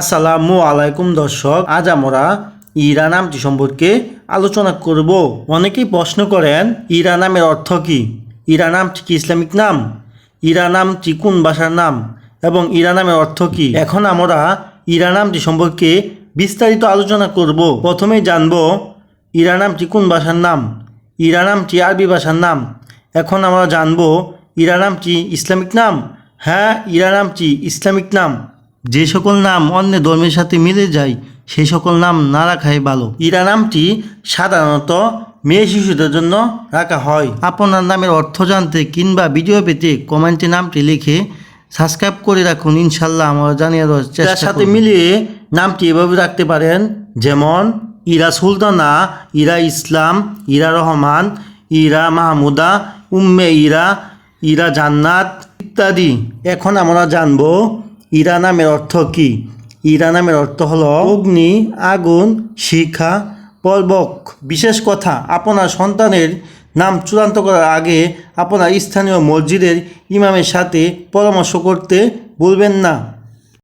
আসসালামু আলাইকুম, দর্শক। আজ আমরা ইরা নামটি সম্পর্কে আলোচনা করব। অনেকেই প্রশ্ন করেন ইরা নামের অর্থ কি? ইরা নামটি কি ইসলামিক নাম? ইরা নামটি কোন ভাষার নাম? এবং ইরা নামের অর্থ কি? এখন আমরা ইরা নামটি সম্পর্কে বিস্তারিত আলোচনা করব। প্রথমেই জানব ইরা নামটি কোন ভাষার নাম? ইরা নামটি আরবি ভাষার নাম। এখন আমরা জানব ইরা নামটি ইসলামিক নাম? হ্যাঁ ইরা নামটি ইসলামিক নাম। যে সকল নাম অন্য ধর্মের সাথে মিলে যায় সেই সকল নাম না রাখাই ভালো। ইরা নামটি সাধারণত মেয়ে শিশুদের জন্য রাখা হয়। আপনার নামের অর্থ জানতে কিংবা ভিডিও পেতে কমেন্টে নামটি লিখে সাবস্ক্রাইব করে রাখুন। ইনশাল্লাহ আমরা জানিয়ে দেওয়ার চেষ্টা সাথে মিলিয়ে নামটি এভাবে রাখতে পারেন যেমন ইরা সুলতানা ইরা ইসলাম ইরা রহমান ইরা মাহমুদা উম্মে ইরা ইরা জান্নাত ইত্যাদি। এখন আমরা জানব ইরা নামের অর্থ কি? ইরা নামের অর্থ হলো অগ্নি, আগুন, শিখা পর্বক বিশেষ কথা, আপনার সন্তানের নাম চূড়ান্ত করার আগে আপনার স্থানীয় মসজিদের ইমামের সাথে পরামর্শ করতে বলবেন না।